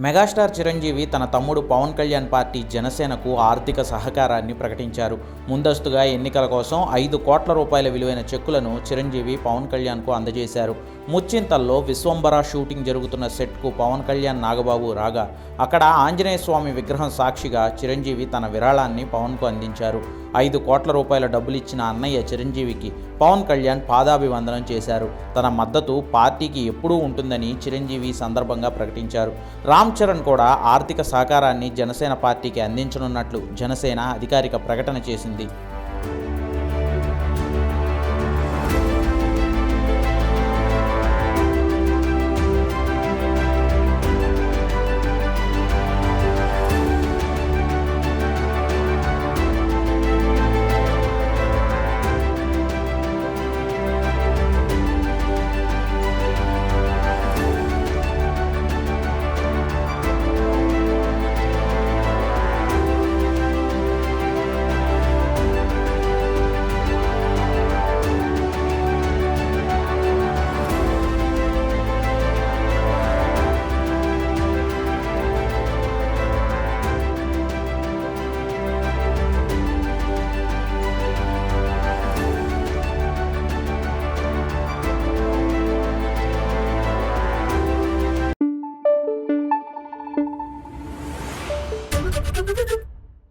Megastar Chiranjeevi తన తమ్ముడు Pawan Kalyan party జనసేనకు ఆర్థిక సహకారాన్ని ప్రకటించారు. ముందస్తుగా ఎన్నికల కోసం ఐదు కోట్ల రూపాయల విలువైన చెక్కులను చిరంజీవి పవన్ కళ్యాణ్కు అందజేశారు. ముచ్చింతల్లో విశ్వంబర షూటింగ్ జరుగుతున్న సెట్కు పవన్ కళ్యాణ్ నాగబాబు రాగా అక్కడ ఆంజనేయ స్వామి విగ్రహం సాక్షిగా చిరంజీవి తన విరాళాన్ని పవన్కు అందించారు. ఐదు కోట్ల రూపాయల డబ్బులిచ్చిన అన్నయ్య చిరంజీవికి పవన్ కళ్యాణ్ పాదాభివందనం చేశారు. తన మద్దతు పార్టీకి ఎప్పుడూ ఉంటుందని చిరంజీవి సందర్భంగా ప్రకటించారు. రామ్ రామ్ చరణ్ కూడా ఆర్థిక సహకారాన్ని జనసేన పార్టీకి అందించనున్నట్లు జనసేన అధికారిక ప్రకటన చేసింది.